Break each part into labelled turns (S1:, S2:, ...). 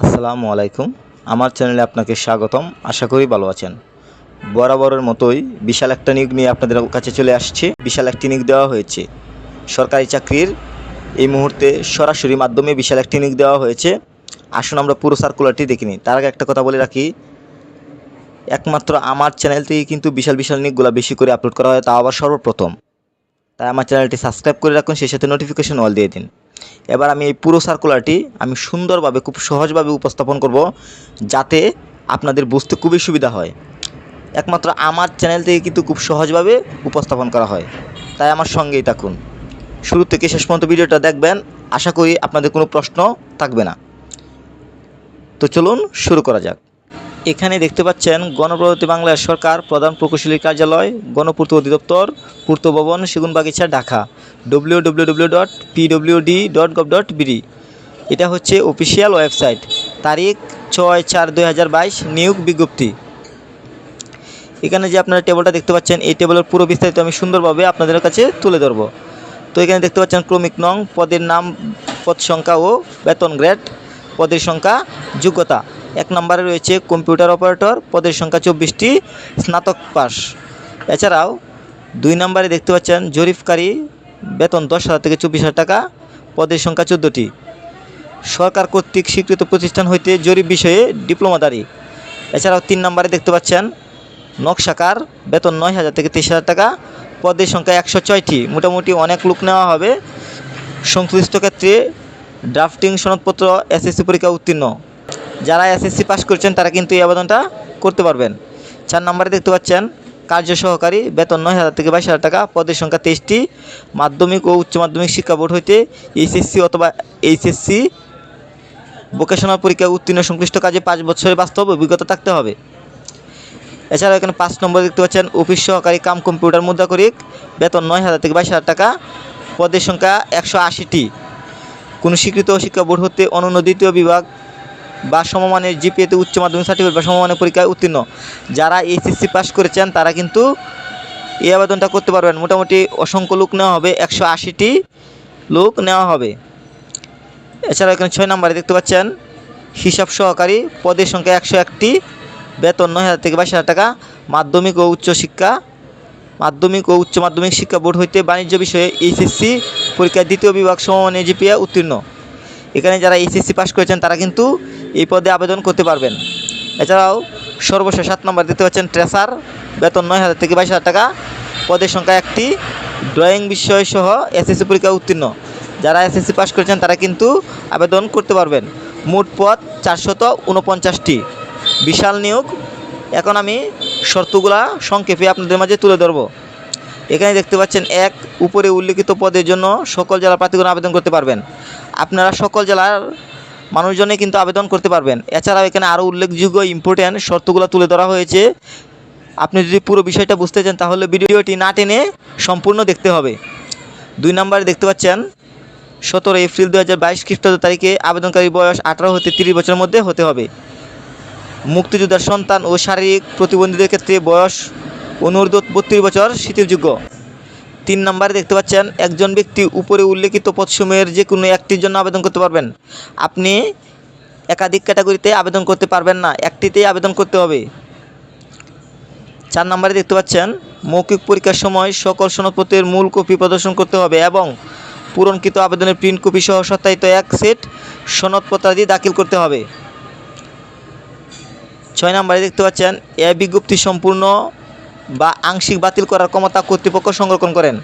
S1: আসসালামু আলাইকুম। আমার চ্যানেলে আপনাকে স্বাগতম। আশা করি ভালো আছেন। বরাবরের মতোই বিশাল একটা নিয়োগ নিয়ে আপনাদের কাছে চলে আসছে। বিশাল একটি নিয়োগ দেওয়া হয়েছে। সরকারি চাকরির এই মুহূর্তে সরাসরি মাধ্যমে বিশাল একটি নিয়োগ দেওয়া হয়েছে। আসুন আমরা পুরো সার্কুলারটি দেখিনি তার আগে একটা কথা বলে রাখি। একমাত্র আমার চ্যানেল কিন্তু বিশাল বিশাল নিয়োগগুলো বেশি করে আপলোড করা হয় তা আবার সর্বপ্রথম। তাই আমার চ্যানেলটি সাবস্ক্রাইব করে রাখুন, সেই সাথে নোটিফিকেশন অল দিয়ে দিন। এবার আমি এই পুরো সার্কুলারটি আমি সুন্দরভাবে, খুব সহজভাবে উপস্থাপন করব যাতে আপনাদের বুঝতে খুবই সুবিধা হয়। একমাত্র আমার চ্যানেল থেকে কিন্তু খুব সহজভাবে উপস্থাপন করা হয়। তাই আমার সঙ্গেই থাকুন। শুরু থেকে শেষ পর্যন্ত ভিডিওটা দেখবেন। আশা করি আপনাদের কোনো প্রশ্ন থাকবে না। তো চলুন শুরু করা যাক। এখানে দেখতে পাচ্ছেন গণপ্রজাতন্ত্রী বাংলাদেশ সরকার প্রধান প্রকৌশলীর কার্যালয়, গণপূর্ত অধিদপ্তর, পূর্ত ভবন, Segunbagicha, Dhaka. W W W dot dot dot BD এটা হচ্ছে অফিসিয়াল ওয়েবসাইট তারিখ ছয় চার দুই নিয়োগ বিজ্ঞপ্তি। এখানে যে আপনারা টেবিলটা দেখতে পাচ্ছেন, এই টেবলের পুরো বিস্তারিত আমি সুন্দরভাবে আপনাদের কাছে তুলে ধরবো। তো এখানে দেখতে পাচ্ছেন ক্রমিক নং, পদের নাম, পদ সংখ্যা ও বেতন গ্রেড, পদের সংখ্যা যোগ্যতা। এক নম্বরে রয়েছে কম্পিউটার অপারেটর, পদের সংখ্যা চব্বিশটি, স্নাতক পাস এছাড়াও দুই নম্বরে দেখতে পাচ্ছেন জরিপকারী, বেতন দশ হাজার থেকে চব্বিশ হাজার টাকা, পদের সংখ্যা চোদ্দোটি। সরকার কর্তৃক স্বীকৃত প্রতিষ্ঠান হইতে জরিপ বিষয়ে ডিপ্লোমাদারি এছাড়াও তিন নম্বরে দেখতে পাচ্ছেন নকশাকার, বেতন নয় হাজার থেকে তেইশ হাজার টাকা, পদের সংখ্যা একশো ছয়টি। মোটামুটি অনেক লোক নেওয়া হবে। সংশ্লিষ্ট ক্ষেত্রে ড্রাফটিং সনদপত্র এসএসসি পরীক্ষা উত্তীর্ণ। যারা এসএসসি পাস করছেন, তারা কিন্তু এই আবেদনটা করতে পারবেন। চার নম্বরে দেখতে পাচ্ছেন, কার্য সহকারী বেতন নয় হাজার থেকে বাইশ হাজার টাকা, পদের সংখ্যা তেইশটি। মাধ্যমিক ও উচ্চ মাধ্যমিক শিক্ষা বোর্ড হইতে এইচএসসি অথবা এইচএসসি ভোকেশনাল পরীক্ষা উত্তীর্ণ সংশ্লিষ্ট কাজে পাঁচ বছরের বাস্তব অভিজ্ঞতা থাকতে হবে। এছাড়াও এখানে পাঁচ নম্বর দেখতে পাচ্ছেন, অফিস সহকারী কাম কম্পিউটার মুদ্রাকরিক বেতন নয় হাজার থেকে বাইশ হাজার টাকা, পদের সংখ্যা একশো আশিটি। কোনো স্বীকৃত শিক্ষা বোর্ড হতে অনন্য দ্বিতীয় বিভাগ বা সমমানের জিপিএতে উচ্চ মাধ্যমিক সার্টিফিকেট বা সমমানের পরীক্ষায় উত্তীর্ণ। যারা এইচএসসি পাস করেছেন, তারা কিন্তু এই আবেদনটা করতে পারবেন। মোটামুটি অসংখ্য লোক নেওয়া হবে, একশো আশিটি লোক নেওয়া হবে। এছাড়া এখানে ছয় নম্বরে দেখতে পাচ্ছেন, হিসাব সহকারী, পদের সংখ্যা একশো একটি, বেতন নয় হাজার থেকে বাইশ হাজার টাকা, মাধ্যমিক ও উচ্চ শিক্ষা, মাধ্যমিক ও উচ্চ মাধ্যমিক শিক্ষা বোর্ড হইতে বাণিজ্য বিষয়ে এইচএসসি পরীক্ষায় দ্বিতীয় বিভাগ সমমানে জিপিএ উত্তীর্ণ। এখানে যারা এইচএসসি পাস করেছেন, তারা কিন্তু এই পদে আবেদন করতে পারবেন। এছাড়াও সর্বশেষ সাত নম্বর দিতে পাচ্ছেন ট্রেসার বেতন নয় হাজার থেকে বাইশ হাজার টাকা। পদের সংখ্যা একটি। ড্রয়িং বিষয় সহ এসএসসি পরীক্ষা উত্তীর্ণ। যারা এসএসসি পাস করেছেন, তারা কিন্তু আবেদন করতে পারবেন। মোট পদ চারশত উনপঞ্চাশটি বিশাল নিয়োগ। এখন আমি শর্তগুলা সংক্ষেপে আপনাদের মাঝে তুলে ধরবো। এখানে দেখতে পাচ্ছেন এক উপরে উল্লেখিত পদের জন্য সকল জেলার প্রার্থীগণ আবেদন করতে পারবেন। আপনারা সকল জেলার মানুষজনে কিন্তু আবেদন করতে পারবেন। এছাড়াও এখানে আরও উল্লেখযোগ্য ইম্পর্ট্যান্ট শর্তগুলো তুলে ধরা হয়েছে। আপনি যদি পুরো বিষয়টা বুঝতে চান, তাহলে ভিডিওটি না টেনে সম্পূর্ণ দেখতে হবে। দুই নম্বরে দেখতে পাচ্ছেন, সতেরো এপ্রিল দু হাজার বাইশ খ্রিস্টাব্দ তারিখে আবেদনকারী বয়স আঠারো হতে তিরিশ বছরের মধ্যে হতে হবে। মুক্তিযোদ্ধার সন্তান ও শারীরিক প্রতিবন্ধীদের ক্ষেত্রে বয়স অনূর্ধ্ব বত্রিশ বছর শিথিলযোগ্য তিন নম্বরে দেখতে পাচ্ছেন, একজন ব্যক্তি উপরে উল্লেখিত পদসমূহের যে কোনো একটির জন্য আবেদন করতে পারবেন। আপনি একাধিক ক্যাটাগরিতে আবেদন করতে পারবেন না, একটিতেই আবেদন করতে হবে। চার নম্বরে দেখতে পাচ্ছেন, মৌখিক পরীক্ষার সময় সকল সনদপত্রের মূল কপি প্রদর্শন করতে হবে এবং পূরণকৃত আবেদনের প্রিন্ট কপি সহ সত্যায়িত এক সেট সনদপত্রাদি দাখিল করতে হবে। ছয় নম্বরে দেখতে পাচ্ছেন, এ বিজ্ঞপ্তি সম্পূর্ণ বা আংশিক বাতিল করার ক্ষমতা কর্তৃপক্ষ সংরক্ষণ করেন।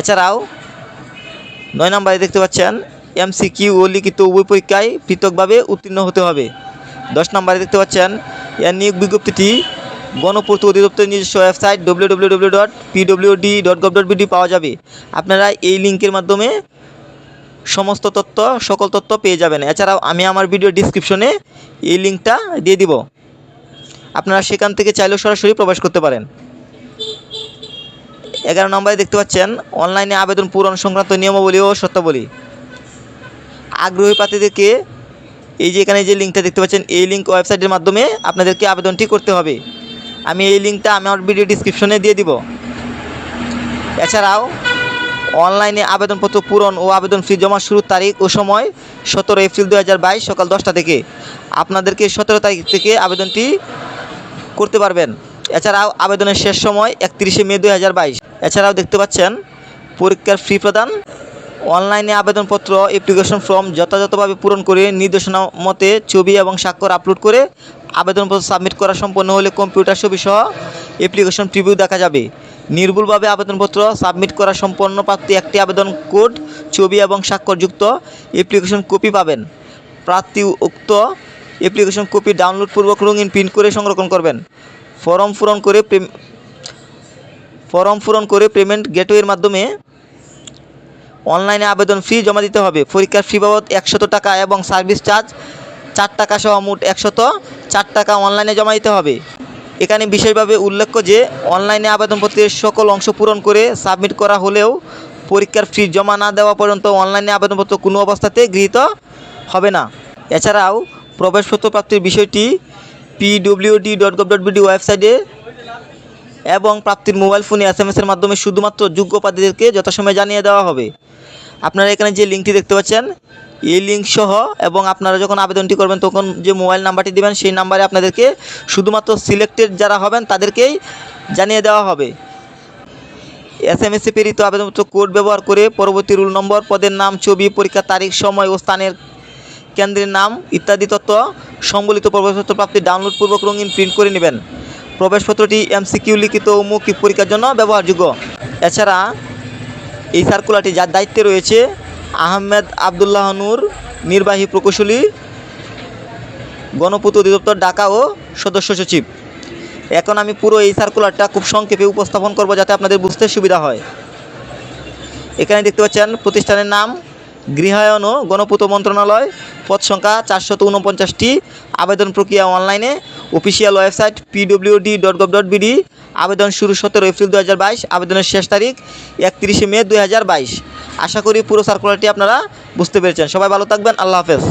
S1: এছাড়াও, নয় নম্বরে দেখতে পাচ্ছেন, এমসিকিউ ও লিখিত উভয় পরীক্ষায় পৃথকভাবে উত্তীর্ণ হতে হবে। দশ নম্বরে দেখতে পাচ্ছেন, এর নিয়োগ বিজ্ঞপ্তিটি গণপূর্ত অধিদপ্তরের নিজস্ব website W W dot dot পাওয়া যাবে। আপনারা এই লিঙ্কের মাধ্যমে সমস্ত তথ্য, সকল তথ্য পেয়ে যাবেন। এছাড়াও আমি আমার ভিডিও ডিসক্রিপশনে এই লিঙ্কটা দিয়ে দিব। আপনারা সেখান থেকে চাইলেও সরাসরি প্রবেশ করতে পারেন। এগারো নম্বরে দেখতে পাচ্ছেন, অনলাইনে আবেদন পূরণ সংক্রান্ত নিয়মাবলী ও সত্যাবলী আগ্রহী প্রার্থীদেরকে এই যে এখানে যে লিঙ্কটা দেখতে পাচ্ছেন, এই লিঙ্ক ওয়েবসাইটের মাধ্যমে আপনাদেরকে আবেদনটি করতে হবে। আমি এই লিঙ্কটা আমার ভিডিও ডিসক্রিপশনে দিয়ে দিব। এছাড়াও, অনলাইনে আবেদনপত্র পূরণ ও আবেদন ফি জমা শুরুর তারিখ ও সময় সতেরো এপ্রিল দু হাজার বাইশ সকাল দশটা থেকে। আপনাদেরকে সতেরো তারিখ থেকে আবেদনটি করতে পারবেন। এছাড়াও আবেদনের শেষ সময় একত্রিশে মে দু হাজার বাইশ। এছাড়াও দেখতে পাচ্ছেন, পরীক্ষার ফি প্রদান, অনলাইনে আবেদনপত্র অ্যাপ্লিকেশন ফর্ম যথাযথভাবে পূরণ করে নির্দেশনা মতে ছবি এবং স্বাক্ষর আপলোড করে আবেদনপত্র সাবমিট করা সম্পন্ন হলে কম্পিউটার ছবি সহ অ্যাপ্লিকেশন প্রিভিউ দেখা যাবে। নির্ভুলভাবে আবেদনপত্র সাবমিট করা সম্পন্ন প্রাপ্তি একটি আবেদন কোড ছবি এবং স্বাক্ষরযুক্ত অ্যাপ্লিকেশন কপি পাবেন। প্রার্থী উক্ত অ্যাপ্লিকেশন কপি ডাউনলোড পূর্বক রঙিন প্রিন্ট করে সংরক্ষণ করবেন। ফর্ম পূরণ করে ফর্ম পূরণ করে পেমেন্ট গেটওয়ের মাধ্যমে অনলাইনে আবেদন ফি জমা দিতে হবে। পরীক্ষার ফি বাবদ একশত টাকা এবং সার্ভিস চার্জ চার টাকা সহ মোট একশত চার টাকা অনলাইনে জমা দিতে হবে। এখানে বিশেষভাবে উল্লেখ্য যে, অনলাইনে আবেদনপত্রের সকল অংশ পূরণ করে সাবমিট করা হলেও পরীক্ষার ফি জমা না দেওয়া পর্যন্ত অনলাইনে আবেদনপত্র কোনো অবস্থাতে গৃহীত হবে না। এছাড়াও প্রবেশপত্র প্রাপ্তির বিষয়টি PWD dot gov dot BD ওয়েবসাইটে এবং প্রাপ্তির মোবাইল ফোনে এস এম এসের মাধ্যমে শুধুমাত্র যোগ্য প্রার্থীদেরকে যথাসময়ে জানিয়ে দেওয়া হবে। আপনারা এখানে যে লিঙ্কটি দেখতে পাচ্ছেন, এই লিঙ্ক সহ এবং আপনারা যখন আবেদনটি করবেন, তখন যে মোবাইল নাম্বারটি দেবেন, সেই নাম্বারে আপনাদেরকে শুধুমাত্র সিলেক্টেড যারা হবেন, তাদেরকেই জানিয়ে দেওয়া হবে। এস এম এসে প্রেরিত আবেদনপত্র কোড ব্যবহার করে পরবর্তী রুল নম্বর, পদের নাম, ছবি, পরীক্ষার তারিখ, সময় ও স্থানের কেন্দ্রের নাম ইত্যাদি তথ্য সম্বলিত প্রবেশপত্র প্রাপ্তি ডাউনলোড পূর্বক রঙিন প্রিন্ট করে নেবেন। প্রবেশপত্রটি এমসিকিউ লিখিত ও মৌখিক পরীক্ষার জন্য ব্যবহারযোগ্য। এছাড়া এই সার্কুলারটি যার দায়িত্বে রয়েছে আহমেদ আবদুল্লাহ নূর, নির্বাহী প্রকৌশলী, গণপূর্ত অধিদপ্তর, ঢাকা ও সদস্য সচিব। এখন আমি পুরো এই সার্কুলারটা খুব সংক্ষেপে উপস্থাপন করব যাতে আপনাদের বুঝতে সুবিধা হয়। এখানে দেখতে পাচ্ছেন, প্রতিষ্ঠানের নাম গৃহায়ন ও গণপূর্ত মন্ত্রণালয়, পদ সংখ্যা চারশত উনপঞ্চাশটি আবেদন প্রক্রিয়া অনলাইনে, official website PWD dot gov dot BD আবেদন শুরু সতেরো এপ্রিল দু হাজার বাইশ, আবেদনের শেষ তারিখ একত্রিশে মে দু হাজার বাইশ। আশা করি পুরো সার্কুলারটি আপনারা বুঝতে পেরেছেন। সবাই ভালো থাকবেন, আল্লাহ হাফেজ।